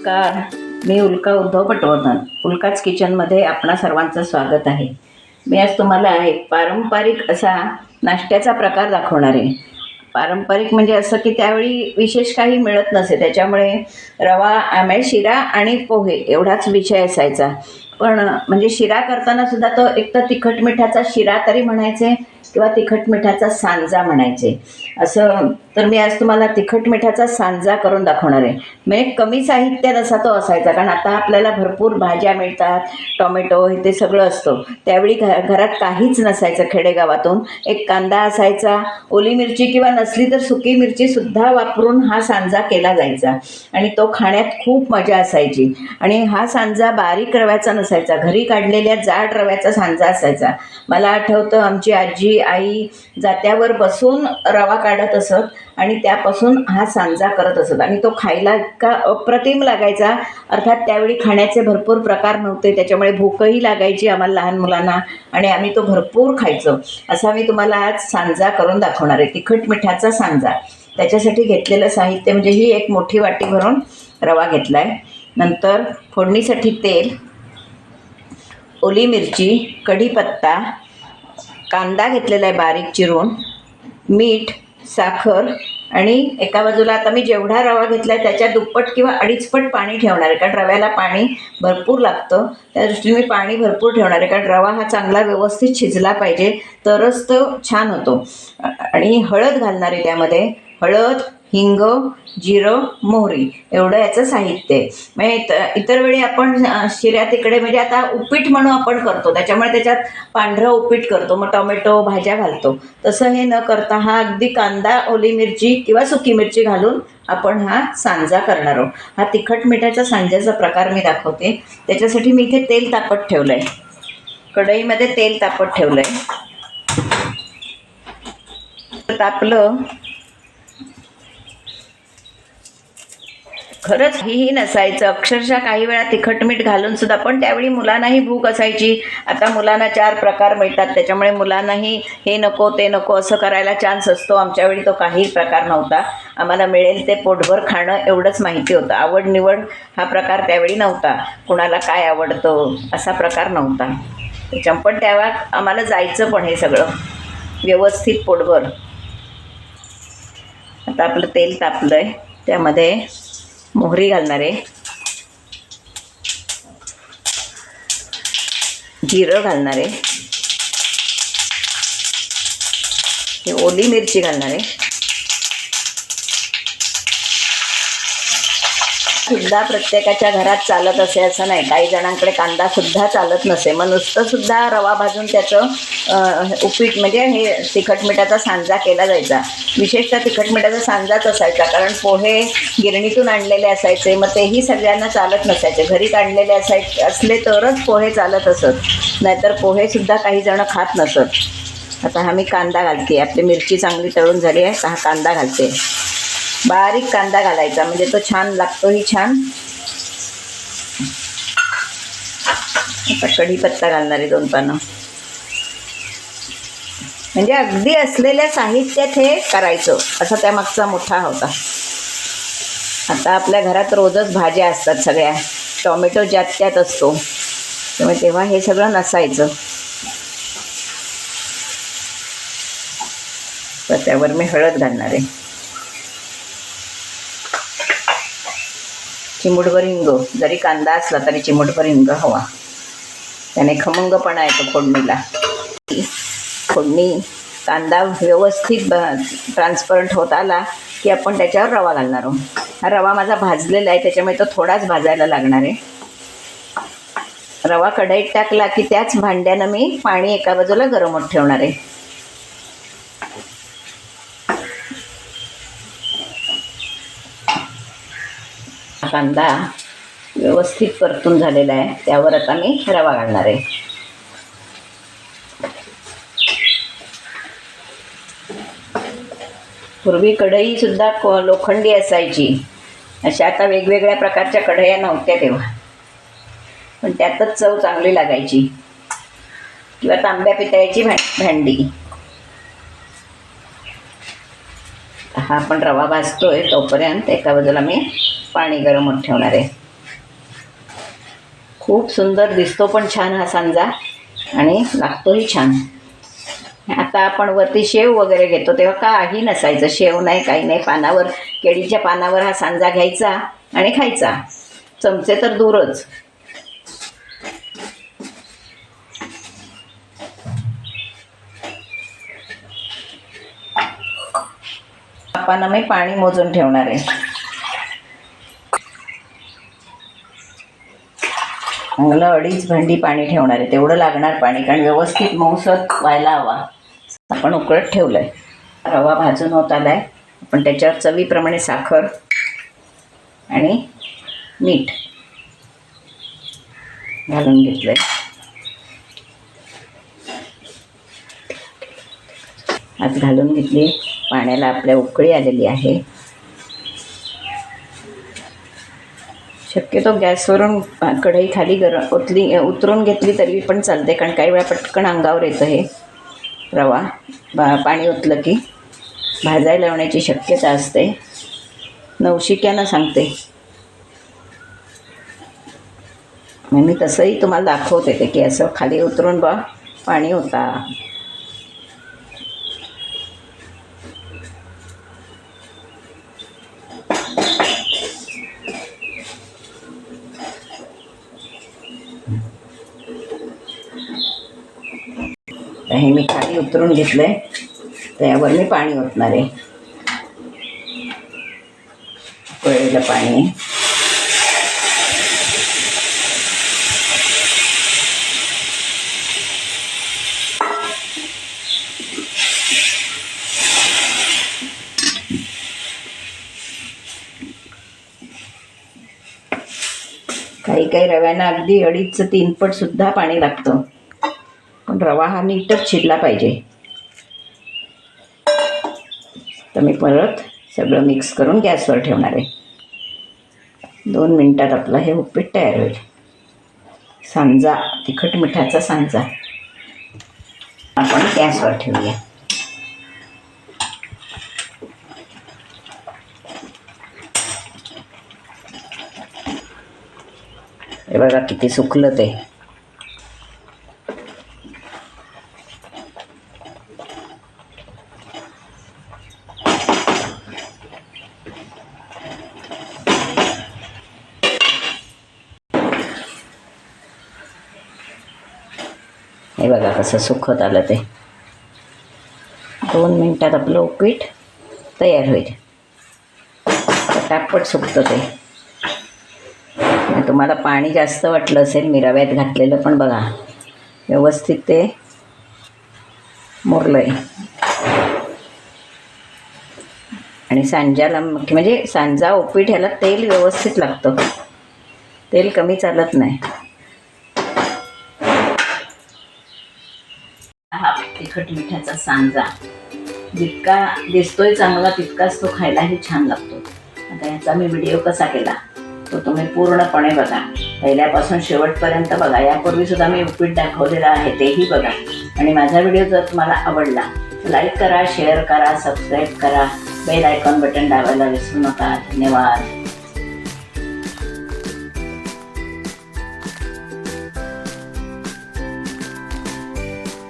नमस्कार. मी उल्का उद्धव पटवर्धन. उल्काच किचनमध्ये आपणा सर्वांचं स्वागत आहे. मी आज तुम्हाला एक पारंपरिक असा नाश्त्याचा प्रकार दाखवणार आहे. पारंपरिक म्हणजे असं की त्यावेळी विशेष काही मिळत नसे. त्याच्यामुळे रवा आंबे शिरा आणि पोहे एवढाच विषय असायचा. पण म्हणजे शिरा करताना सुद्धा तो एक तर तिखट मिठाचा शिरा तरी म्हणायचे किंवा तिखट मिठाचा सांजा म्हणायचे. असं तर मी आज तुम्हाला तिखट मिठाचा सांजा करून दाखवणार आहे. म्हणजे कमी साहित्यात असा तो असायचा कारण आता आपल्याला भरपूर भाज्या मिळतात टोमॅटो हे ते सगळं असतं. त्यावेळी घ घरात काहीच नसायचं खेडेगावातून. एक कांदा असायचा ओली मिरची किंवा नसली तर सुकी मिरचीसुद्धा वापरून हा सांजा केला जायचा. आणि तो खाण्यात खूप मजा असायची. आणि हा सांजा बारीक रव्याचा नसायचा घरी काढलेल्या जाड रव्याचा सांजा असायचा. मला आठवतं आमची आजी आई जात्यावर बसून रवा काढत असत. आणि त्यापासून हा सांजा करत असत. आणि तो खायला इतका अप्रतिम लागायचा. अर्थात त्यावेळी खाण्याचे भरपूर प्रकार नव्हते. त्याच्यामुळे भूकही लागायची आम्हाला लहान मुलांना आणि आम्ही तो भरपूर खायचो. असा मी तुम्हाला आज सांजा करून दाखवणार आहे. तिखट मिठाचा सांजा. त्याच्यासाठी घेतलेलं साहित्य म्हणजे ही एक मोठी वाटी भरून रवा घेतला आहे नंतर फोडणीसाठी तेल ओली मिरची कढीपत्ता कांदा घेतलेला आहे बारीक चिरून मीठ साखर आणि एका बाजूला आता मी जेवढा रवा घेतला आहे त्याच्या दुप्पट किंवा अडीचपट पाणी ठेवणार आहे. कारण रव्याला पाणी भरपूर लागतं. त्या दृष्टीने मी पाणी भरपूर ठेवणार आहे. कारण रवा हा चांगला व्यवस्थित शिजला पाहिजे. तरच तो छान होतो. आणि हळद घालणार आहे त्यामध्ये. हळद हिंग जिरं मोहरी एवढं याचं साहित्य आहे. म्हणजे इतर वेळी आपण शिऱ्या तिकडे म्हणजे आता उपीट म्हणून आपण करतो. त्याच्यामुळे त्याच्यात पांढरं उपीट करतो. मग टोमॅटो भाज्या घालतो. तसं हे न करता हा अगदी कांदा ओली मिरची किंवा सुकी मिरची घालून आपण हा सांजा करणार आहोत. हा तिखट मिठाच्या सांज्याचा प्रकार मी दाखवते. त्याच्यासाठी मी इथे तेल तापत ठेवलं आहे कढईमध्ये तेल तापत ठेवलं आहे तापलं खरंच हेही नसायचं. अक्षरशः काही वेळा तिखट मीठ घालून सुद्धा पण त्यावेळी मुलांनाही भूक असायची. आता मुलांना चार प्रकार मिळतात. त्याच्यामुळे मुलांनाही हे नको ते नको असं करायला चान्स असतो. आमच्या वेळी तो काही प्रकार नव्हता. आम्हाला मिळेल ते पोटभर खाणं एवढंच माहिती होतं. आवड निवड हा प्रकार त्यावेळी नव्हता. कुणाला काय आवडतं असा प्रकार नव्हता. त्याच्या पण त्यावेळा आम्हाला जायचं पण हे सगळं. व्यवस्थित पोटभर. आता आपलं तेल तापलं आहे त्यामध्ये मोहरी घालणार आहे. जिरं घालणार आहे. ओली मिरची घालणार आहे. सुद्धा प्रत्येकाच्या घरात चालत असे असं नाही. काही जणांकडे कांदा सुद्धा चालत नसे. मग नुसतं सुद्धा रवा भाजून त्याचं उपीट म्हणजे हे तिखट मिठाचा सांजा केला जायचा. विशेषतः तिखट मिठाचा सांजाच असायचा. कारण पोहे गिरणीतून आणलेले असायचे. मग तेही सगळ्यांना चालत नसायचे. घरी काढलेले असाय असले तरच पोहे चालत असत. नाहीतर पोहेसुद्धा काही जणं खात नसत. आता हा मी कांदा घालते. आपली मिरची चांगली तळून झाली आहे तर हा कांदा घालते. बारीक कांदा घालायचा म्हणजे तो छान लागतोही छान. आता कढीपत्ता घालणार आहे दोन पानं. म्हणजे अगदी असलेल्या साहित्यात हे करायचं असा त्यामागचा मोठा होता. आता आपल्या घरात रोजच भाज्या असतात सगळ्या. टोमॅटो ज्यात त्यात असतो. त्यामुळे तेव्हा हे सगळं नसायचं. तर त्यावर मी हळद घालणार आहे. चिमूटभर हिंग. जरी कांदा असला तरी चिमूटभर हिंग हवा. त्याने खमंगपणा येतो फोडणीला. फोडणी कांदा व्यवस्थित ट्रान्सपरंट होत आला की आपण त्याच्यावर रवा घालणार आहोत. हा रवा माझा भाजलेला आहे त्याच्यामुळे तो थोडाच भाजायला लागणार आहे. रवा कढईत टाकला की त्याच भांड्यानं मी पाणी एका बाजूला गरम होत ठेवणार आहे. कांदा व्यवस्थित परतून झालेला आहे. त्यावर आता मी रवा घालणार आहे. पूर्वी कढईसुद्धा को लोखंडी असायची. अशा आता वेगवेगळ्या प्रकारच्या कढया नव्हत्या तेव्हा. पण त्यातच चव चांगली लागायची. किंवा तांब्या पितळ्याची भा भांडी. हा आपण रवा भाजतोय तोपर्यंत एका बाजूला मी पाणी गरम होत ठेवणार आहे. खूप सुंदर दिसतो पण छान हा सांजा आणि लागतोही छान. आता आपण वरती शेव वगैरे घेतो तेव्हा काही नसायचं शेव नाही काही नाही. पानावर केळीच्या पानावर हा सांजा घ्यायचा आणि खायचा. चमचे तर दूरच. आपण मी पाणी मोजून ठेवणार आहे. चांगलं अडीच भांडी पाणी ठेवणार आहे. तेवढं लागणार पाणी कारण व्यवस्थित मऊसत व्हायला हवा. आपण उकळत ठेवलंय. रवा भाजून होत आलाय. आपण त्याच्यावर चवीप्रमाणे साखर आणि मीठ घालून घेतलंय. आज घालून घेतली. पाण्याला आपल्या उकळी आलेली आहे. शक्यतो गॅसवरून कढई खाली गरम ओतली उतरून घेतली तरी पण चालते कारण काही वेळा पटकन अंगावर येतं हे. रवा बा पाणी ओतलं की भाजायला लावण्याची शक्यता असते. नवशिक्यानं सांगते. मग मी तसंही तुम्हाला दाखवते ते की असं खाली उतरून बा पाणी होता तर हे मी खाली उतरून घेतलंय. त्यावर मी पाणी ओतणार आहे. उकळलेलं पाणी. काही काही रव्यांना अगदी अडीचचं तीनपट सुद्धा पाणी लागतं. रवा हा नीटच शिरला पाहिजे. तर मी परत सगळं मिक्स करून गॅसवर ठेवणार आहे. दोन मिनटात आपलं हे उपीट तयार होईल. सांजा तिखट मिठाचा सांजा. आपण गॅसवर ठेवूया. हे बघा किती सुकलं ते. हे बघा कसं सुखत आलं ते. दोन मिनटात आपलं उपीट तयार होईल. पटापट सुकतं ते. तुम्हाला पाणी जास्त वाटलं असेल मी रव्यात घातलेलं पण बघा. व्यवस्थित ते मुरलं आहे आणि सांजाला म्हणजे सांजा उपीट ह्याला तेल व्यवस्थित लागतं. तेल कमी चालत नाही हा तिखट मिठाचा सांजा. जितका दिसतोय चांगला तितकाच तो खायलाही छान लागतो. आता ह्याचा मी व्हिडिओ कसा केला? तो तुम्ही पूर्णपणे बघा. पहिल्यापासून शेवटपर्यंत बघा. यापूर्वी सुद्धा मी उपीट दाखवलेलं आहे तेही बघा. आणि माझा व्हिडिओ जर तुम्हाला आवडला लाईक करा शेअर करा सबस्क्राईब करा. बेल आयकॉन बटन दाबायला विसरू नका. धन्यवाद.